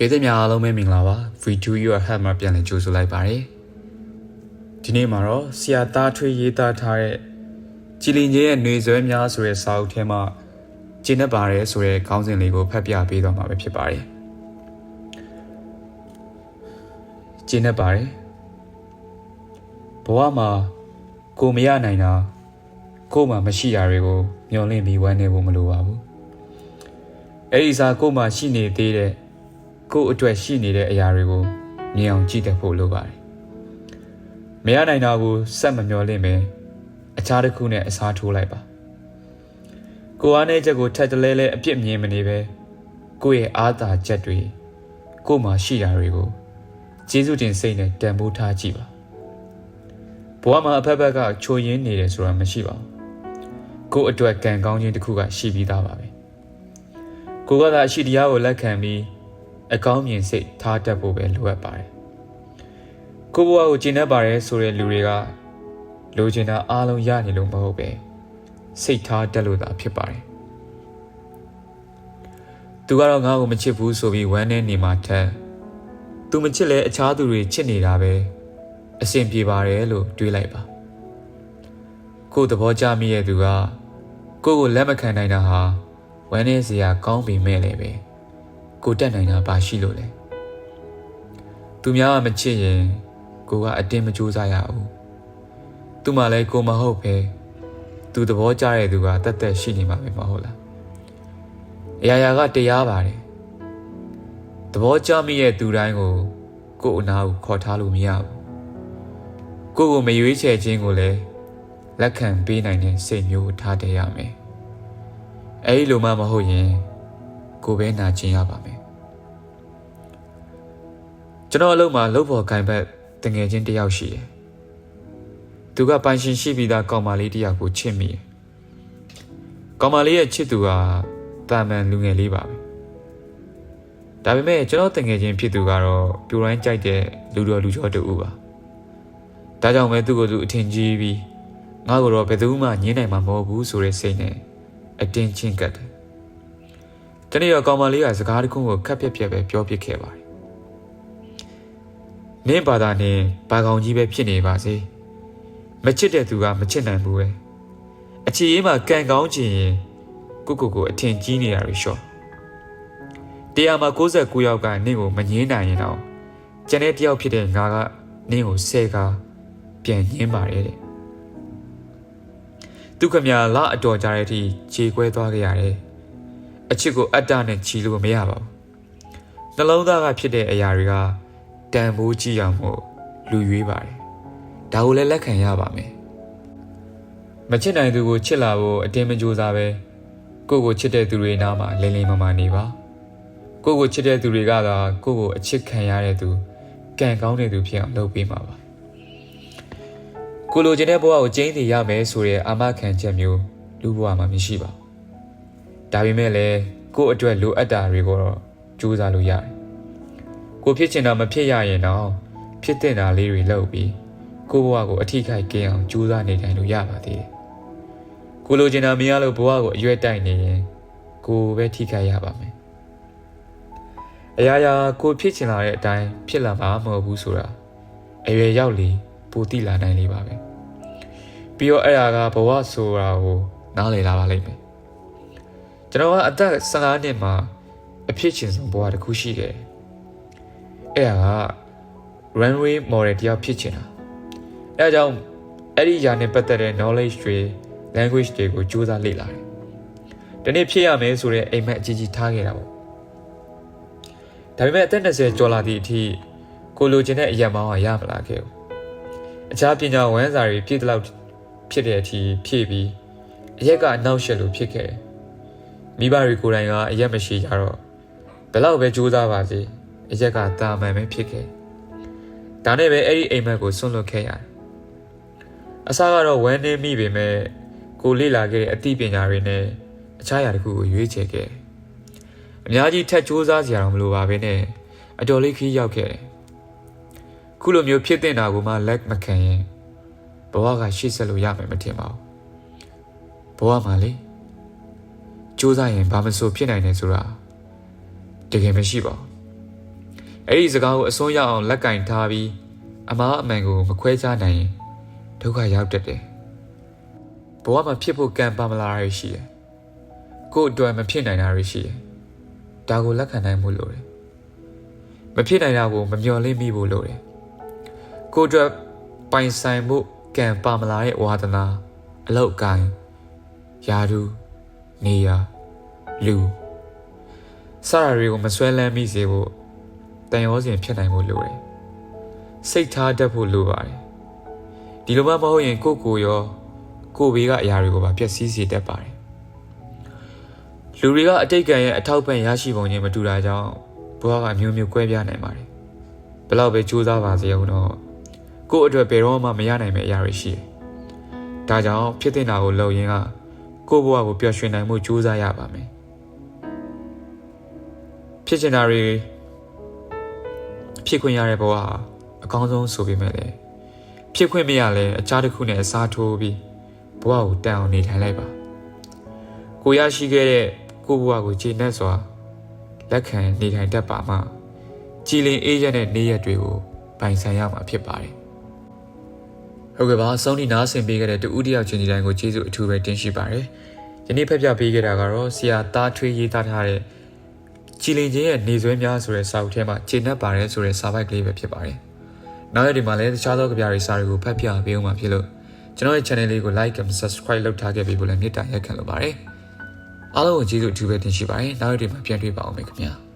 ပြည်သူများအားလုံးပဲမင်္ဂလာပါ Free to your help မှာပြန်လည်ကြိုဆိုလိုက်ပါတယ်ဒီနေ့မှာတော့ဆရာသားထွေးရေးသားထားတဲ့ကြည်လင်ကြီးရဲ့နေဆွဲများဆိုတဲ့စာအုပ်ထဲမှာကျင်းနေပါတယ်ဆိုတဲ့ခေါင်းစဉ်လေးကိုဖတ်ပြပေးတော့မှာပဲဖြစ်ပါတယ်ကျင်းနေပါတယ်ဘဝမှာကိုမရနိုင်တာကို့မှာမရှိတာတွေကိုမျောလင့်ပြီးဝမ်းနေဖို့မလိုပါဘူးအဲ့ဒီစာကို့မှာရှိနေသေးတဲ့ ကိုယ့်အတွက်ရှိနေတဲ့အရာတွေကိုမြင်အောင်ကြည့်တတ်ဖို့လိုပါတယ်။မရနိုင်တာကိုစက်မမျောလင့်ပဲအခြားတစ်ခုနဲ့အစားထိုးလိုက်ပါ။ကိုယ်အားနဲ့ချက်ကိုထက်တလဲလဲအပြစ်မြင်မနေပဲကိုယ့်ရဲ့အားသာချက်တွေကိုယ်မှာရှိတာတွေကိုကျေးဇူးတင်စိတ်နဲ့တန်ဖိုးထားကြည့်ပါ။ဘဝမှာအဖက်ဖက်ကချိုရင်းနေတယ်ဆိုတာမရှိပါဘူး။ကိုယ့်အတွက်ကံကောင်းခြင်းတစ်ခုကရှိပြီးသားပါပဲ။ကိုယ်ကသာအရှိတရားကိုလက်ခံပြီး အကောင်းမြင်စိတ်ထားတတ်ဖို့ပဲလိုအပ်ပါတယ်။ကိုဘဝကိုကျင့်တတ်ပါတယ်ဆိုတဲ့လူတွေကလိုချင်တာအားလုံးရနေလို့မဟုတ်ပဲစိတ်ထားတတ်လို့သာဖြစ်ပါတယ်။သူကတော့ငါ့ကိုမချစ်ဘူးဆိုပြီးဝမ်းနဲ့နေမှထက်သူမချစ်လဲအခြားသူတွေချစ်နေတာပဲအဆင်ပြေပါတယ်လို့တွေးလိုက်ပါ။ကိုယ်သဘောကျမိရဲ့သူကကိုယ့်ကိုလက်မခံနိုင်တာဟာဝမ်းနဲ့စရာကောင်းပေမဲ့လည်းပဲ။ ကိုတက်နိုင်တာဘာရှိလို့လဲသူများကမချစ်ရင်ကိုကအတင်းမကြိုးစားရဘူးသူမှလည်းကိုမဟုတ်ပဲသူသဘောကျတဲ့သူကတတ်သက်ရှိနေမှာပဲမဟုတ်လားအရာရာကတရားပါတယ်သဘောကျမိရဲ့သူတိုင်းကိုကို့အနာကိုခေါ်ထားလို့မရဘူးကိုကိုမရွေးချယ်ခြင်းကိုလည်းလက်ခံပေးနိုင်တဲ့စိတ်မျိုးထားတည်ရမယ်အဲဒီလိုမှမဟုတ်ရင် ကိုပဲနာကျင်ရပါမယ်ကျွန်တော်အလုပ်မှာလုပ်ဖို့ခိုင်ဘက်တငယ်ချင်းတယောက်ရှိတယ်သူကပိုင်ရှင်ရှိပြီးသားကောင်မလေးတယောက်ကိုချစ်မိတယ်ကောင်မလေးရဲ့ချစ်သူကတာမန်လူငယ်လေးပါပဲဒါပေမဲ့ကျွန်တော်တငယ်ချင်းဖြစ်သူကတော့ပြိုတိုင်းကြိုက်တဲ့လူတော်လူကျော်တူပါဒါကြောင့်ပဲသူ့ကိုသူအထင်ကြီးပြီးငါ့ကိုတော့ဘယ်သူမှညင်းနိုင်မှာမဟုတ်ဘူးဆိုတဲ့စိတ်နဲ့အတင်းချင်းကတ်တယ် တနေ့တော့ကောင်မလေးကစကားတစ်ခုကိုခက်ပြက်ပြက်ပဲပြောပြခဲ့ပါတယ်။နင်းဘာသာနဲ့ဘာကောင်ကြီးပဲဖြစ်နေပါစေ။မချစ်တဲ့သူကမချစ်နိုင်ဘူးပဲ။အချစ်ရေးမှာကံကောင်းချင်ရင်ကိုကိုကိုအထင်ကြီးနေတာတွေရှော့။တရားမှာ69ယောက်ကနင့်ကိုမငင်းနိုင်ရင်တော့ကျန်တဲ့တယောက်ဖြစ်တဲ့ငါကနင့်ကိုဆဲကားပြန်ညင်းပါတယ်တဲ့။သူခမရလအတော်ကြတဲ့အထိခြေခွဲသွားခဲ့ရတယ်။ အချစ်ကိုအတ္တနဲ့ချီလို့မရပါဘူးနှလုံးသားကဖြစ်တဲ့အရာတွေကတန်ဖိုးကြီးအောင်မို့လူရွေးပါတယ်ဒါကိုလည်းလက်ခံရပါမယ်မချစ်နိုင်သူကိုချစ်လာဖို့အတင်းမကြိုးစားပဲကိုကိုချစ်တဲ့သူတွေနားမှာလိမ့်လိမ့်မမာနေပါကိုကိုချစ်တဲ့သူတွေကသာကိုကိုအချစ်ခံရတဲ့သူကံကောင်းတဲ့သူဖြစ်အောင်လုပ်ပေးမှာပါကိုလိုချင်တဲ့ဘဝကိုကျင်းတည်ရမယ်ဆိုတဲ့အာမခံချက်မျိုးလူဘဝမှာမရှိပါဘူး ဒါပေမဲ့လည်းကို့အတွက်လိုအပ်တာတွေကိုတော့ကြိုးစားလို့ရတယ်ကိုဖြစ်ချင်တာမဖြစ်ရရင်တော့ဖြစ်တဲ့တာလေးတွေလုပ်ပြီးကိုဘဝကိုအထီးခိုက်ကင်းအောင်ကြိုးစားနေတိုင်းလို့ရပါသေးတယ်ကိုလိုချင်တာမရလို့ဘဝကိုအရွက်တိုက်နေရင်ကိုပဲထိခိုက်ရပါမယ်အရာရာကိုဖြစ်ချင်လာတဲ့အတိုင်းဖြစ်လာမှာမဟုတ်ဘူးဆိုတာအရွယ်ရောက်လေပိုတိလာနိုင်လေပါပဲပြီးတော့အဲ့ဒါကဘဝဆိုတာကိုနားလည်လာပါလိမ့်မယ် ကျွန်တော်ကအသက်15နှစ်မှာအဖြစ်ချင်ဆုံးဘဝတစ်ခုရှိခဲ့တယ်။အဲ့ဒါက runway model တယောက်ဖြစ်ချင်တာ။အဲ့ဒါကြောင့်အဲ့ဒီຢာနဲ့ပတ်သက်တဲ့ knowledge တွေ language တွေကိုစူးစမ်းလေ့လာတယ်။ဒီနေ့ဖြစ်ရမယ်ဆိုတဲ့အိမ်မက်အကြီးကြီးထားခဲ့တာပေါ့။ဒါပေမဲ့အသက်20ကျော်လာသည့်အထိကိုလိုချင်တဲ့အရာမောင်းကရမလာခဲ့ဘူး။အခြားပညာဝန်းစာတွေပြည့်တဲ့လောက်ဖြစ်တဲ့အထိဖြည့်ပြီးအရက်ကအနောက်ရှက်လို့ဖြစ်ခဲ့တယ် မိဘတွေကိုယ်တိုင်ကအရက်မရှိကြတော့ဘယ်တော့ပဲကြိုးစားပါစေအရက်ကတာမန်ပဲဖြစ်ခဲ့ဒါနဲ့ပဲအဲ့ဒီအိမ်မက်ကိုဆွန့်လွတ်ခဲ့ရတယ်အစားကတော့ဝမ်းနေမိပေမဲ့ကိုလေ့လာခဲ့တဲ့အသိပညာတွေနဲ့အခြားအရာတခုကိုရွေးချယ်ခဲ့အများကြီးထက်ကြိုးစားစရာတော့မလိုပါပဲနဲ့အတော်လေးခီးရောက်ခဲ့တယ်ခုလိုမျိုးဖြစ်တဲ့နာကိုမှလက်မခံရင်ဘဝကရှေ့ဆက်လို့ရမယ်မထင်ပါဘူးဘဝမှာလေ စူးစမ်းရင်ဘာမဆိုဖြစ်နိုင်တယ်ဆိုတာတကယ်မရှိပါဘူးအဲ့ဒီစကားကိုအစွန်းရောက်အောင်လက်ကင်ထားပြီးအမားအမှန်ကိုမခွဲခြားနိုင်ရင်ဒုက္ခရောက်တတ်တယ်ဘဝမှာဖြစ်ဖို့ကံပါမလာရရှိတယ်ကို့အတွက်မဖြစ်နိုင်တာတွေရှိတယ်ဒါကိုလက်ခံနိုင်မှုလိုတယ်မဖြစ်နိုင်တာကိုမမျှော်လင့်မိဖို့လိုတယ်ကို့အတွက်ပိုင်ဆိုင်မှုကံပါမလာတဲ့ဝါသနာအလောက်ကိုင်းယာဒူ နေယာလူစရာတွေကိုမဆွဲလန်းမိစေဖို့တန်ရောစဉ်ဖြစ်နိုင်ဖို့လိုတယ်စိတ်ထားတတ်ဖို့လိုပါတယ်ဒီလိုမှမဟုတ်ရင်ကိုယ့်ကိုယ်ရောကိုယ်ဘေးကအရာတွေကိုပါပျက်စီးစေတတ်ပါတယ်လူတွေကအတိတ်ကံရဲ့အထောက်ပံ့ရရှိပုံချင်းမတူတာကြောင့်ဘဝကအမျိုးမျိုးကွဲပြားနိုင်ပါတယ်ဘယ်တော့ပဲစူးစမ်းပါစေအောင်တော့ကိုယ့်အတွက်ဘယ်တော့မှမရနိုင်မယ့်အရာတွေရှိတယ်ဒါကြောင့်ဖြစ်တဲ့နာကိုလုပ်ရင်းက ကိုယ့်ဘဝကိုပျော်ရွှင်နိုင်မှုကြိုးစားရပါမယ်ဖြစ်ချင်တာတွေဖြစ်ခွင့်ရတဲ့ဘဝဟာအကောင်းဆုံးဆိုပေမဲ့လည်းဖြစ်ခွင့်မရလဲအခြားတစ်ခုနဲ့အစားထိုးပြီးဘဝကိုတန်အောင်နေထိုင်လိုက်ပါကိုရရှိခဲ့တဲ့ကိုယ့်ဘဝကိုခြေနဲ့စွာလက်ခံနေထိုင်တတ်ပါမှကြည်လင်အေးရတဲ့နေ့ရက်တွေကိုပိုင်ဆိုင်ရမှာဖြစ်ပါတယ် ဟုတ်ကဲ့ပါအဆုံးထိနားဆင်ပေးခဲ့တဲ့တူဦးတယောက်ချင်းဒီတိုင်းကိုကျေးဇူးအထူးပဲတင်ရှိပါတယ်ယနေ့ဖက်ပြပေးခဲ့တာကတော့ဆရာသားထွေးရေးသားထားတဲ့ကြည်လင်ချင်းရဲ့နေဆွဲများဆိုတဲ့စာအုပ်ထဲမှာခြေနဲ့ပါတယ်ဆိုတဲ့စာပိုက်ကလေးပဲဖြစ်ပါတယ်နောက်ရက်ဒီမှာလည်းတခြားသောကြပြတွေစာတွေကိုဖတ်ပြပေးအောင်မှာဖြစ်လို့ကျွန်တော်ရဲ့ channel လေးကို like and subscribe လုပ်ထားခဲ့ပြီးဖို့လည်းမေတ္တာရက်ခံလိုပါတယ်အားလုံးကိုကျေးဇူးအထူးပဲတင်ရှိပါတယ်နောက်ရက်ဒီမှာပြန်တွေ့ပါအောင်မယ်ခင်ဗျာ